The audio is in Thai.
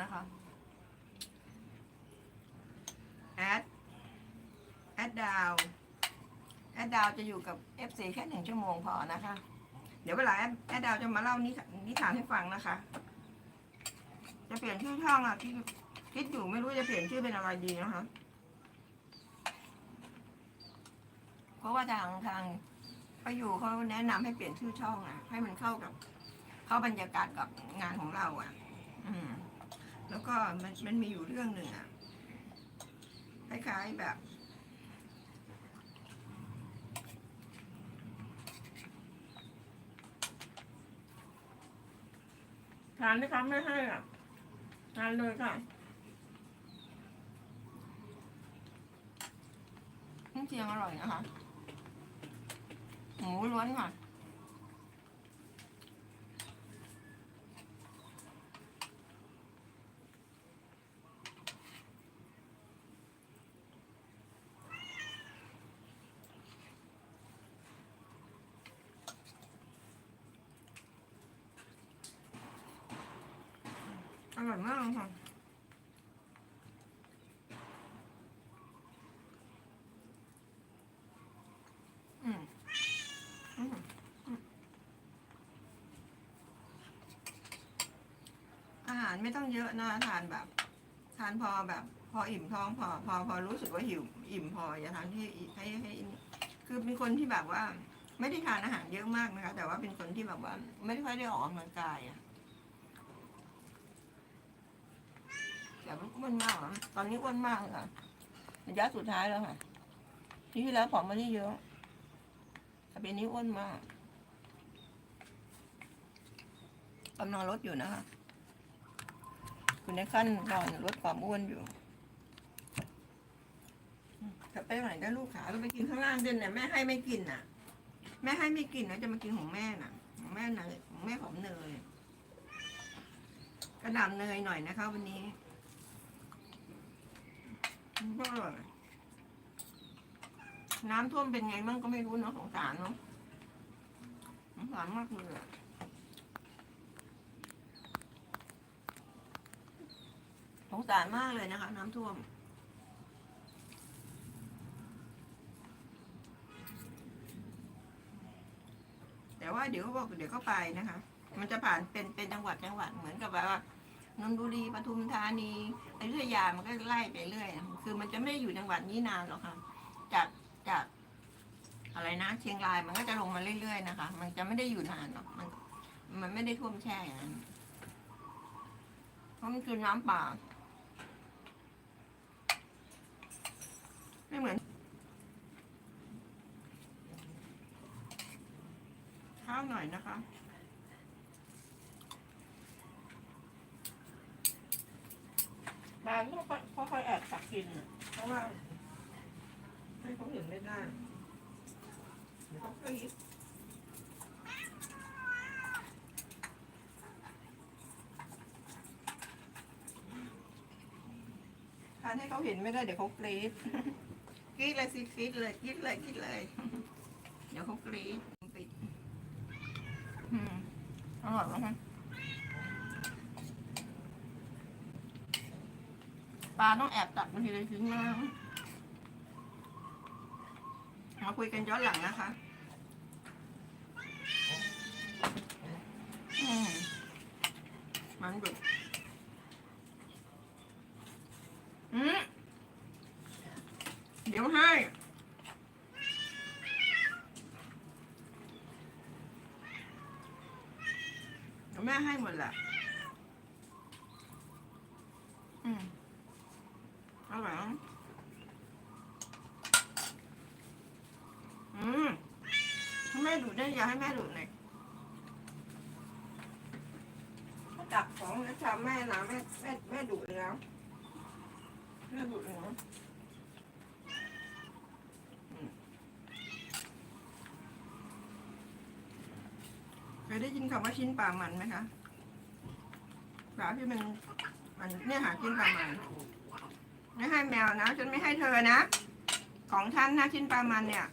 นะคะแอดแอดดาวแอดดาวจะอยู่กับ FC แค่หนึ่งชั่วโมงพอนะคะ เดี๋ยวเวลาแอดแอดดาวจะมาเล่านิทานทานให้ฟังนะคะ จะเปลี่ยนชื่อช่องอะที่คิดอยู่ไม่รู้จะเปลี่ยนชื่อเป็นอะไรดีนะคะ เพราะว่าทางทางเขาอยู่เขาแนะนำให้เปลี่ยนชื่อช่องอะให้มันเข้ากับ เข้าบรรยากาศกับงานของเราอะ อืม แล้วก็มันมันมีอยู่เรื่องหนึ่งอะคล้ายๆแบบ ทานไหมคะไม่ให้อะทานเลยค่ะน้ำเชียงอร่อยนะคะหมูล้วนค่ะ ร่อยมากเลยค่ะอืมอืมอาหารไม่ต้องเยอะนะทานแบบ ทานพอแบบ พออิ่มท้องพอ พอพอรู้สึกว่าหิวอิ่มพออย่าทานที่ให้ให้คือเป็นคนที่แบบว่า ไม่ได้ทานอาหารเยอะมากนะคะ แต่ว่าเป็นคนที่แบบว่า ไม่ได้ค่อยได้ออกกำลังกายอะ แต่มันอ้วนมากอะตอนนี้อ้วนมากเลยค่ะระยะสุดท้ายแล้วค่ะ ที่ที่แล้วผอมมาได้เยอะแต่ปีนี้อ้วนมากกำลังลดอยู่นะคะคุณในขั้นตอนลดความอ้วนอยู่จะไปไหนได้ลูกขาเราไปกินข้างล่างเด่นเนี่ยแม่ให้ไม่กินน่ะ แม่ให้ไม่กินนะจะมากินของแม่น่ะ ของแม่เนยของแม่หอมเนยกระหน่ำเนยหน่อยนะคะ วันนี้ ก็อร่อยน้ำท่วมเป็นไงมั่งก็ไม่รู้เนาะสงสารเนาะสงสารมากเลยอะสงสารมากเลยนะคะ น้ำท่วมแต่ว่าเดี๋ยวเขาบอกเดี๋ยวเขาไปนะคะ มันจะผ่านเป็นเป็นจังหวัดจังหวัดเหมือนกับแบบว่า นนทบุรีปทุมธานีอยุธยามันก็ไล่ไปเรื่อยคือมันจะไม่ได้อยู่จังหวัดนี้นานหรอกค่ะ จากจากอะไรนะ เชียงรายมันก็จะลงมาเรื่อยๆนะคะ มันจะไม่ได้อยู่นานหรอกมัน มันไม่ได้ท่วมแช่อย่างนั้นเพราะมันคือน้ำป่าไม่เหมือนข้าวหน่อยนะคะ บางก็ค่อยๆแอบตักกิน เพราะว่าให้เขาเห็นไม่ได้เดี๋ยวเขากรี๊ดทานให้เขาเห็นไม่ได้เดี๋ยวเขากรี๊ดกรี๊ดเลยสิกรี๊ดเลยกรี๊ดเลยกรี๊ดเลย เดี๋ยวเขากรี๊ดปิดอืมอร่อยมากค่ะ ปลาต้องแอบตักบางทีเลยทิ้งมามาคุยกันย้อนหลังนะคะมมันดุอืมเดี๋ยวให้แม่ให้หมดแหละอืม อร่อยอะอืมให้แม่ดูดได้อยาให้แม่ดูดหน่อยถ้าจับของแล้วชามแม่นะแม่แม่แม่ดูดแล้วแม่ดูดแล้วอืมเคยได้ยินคำว่าชิ้นปลามันไหมคะปลาที่มันมันเนี่ยหาชิ้นปลามัน ไม่ให้แมวนะฉันไม่ให้เธอนะ ของฉันนะชิ้นปลามันเนี่ย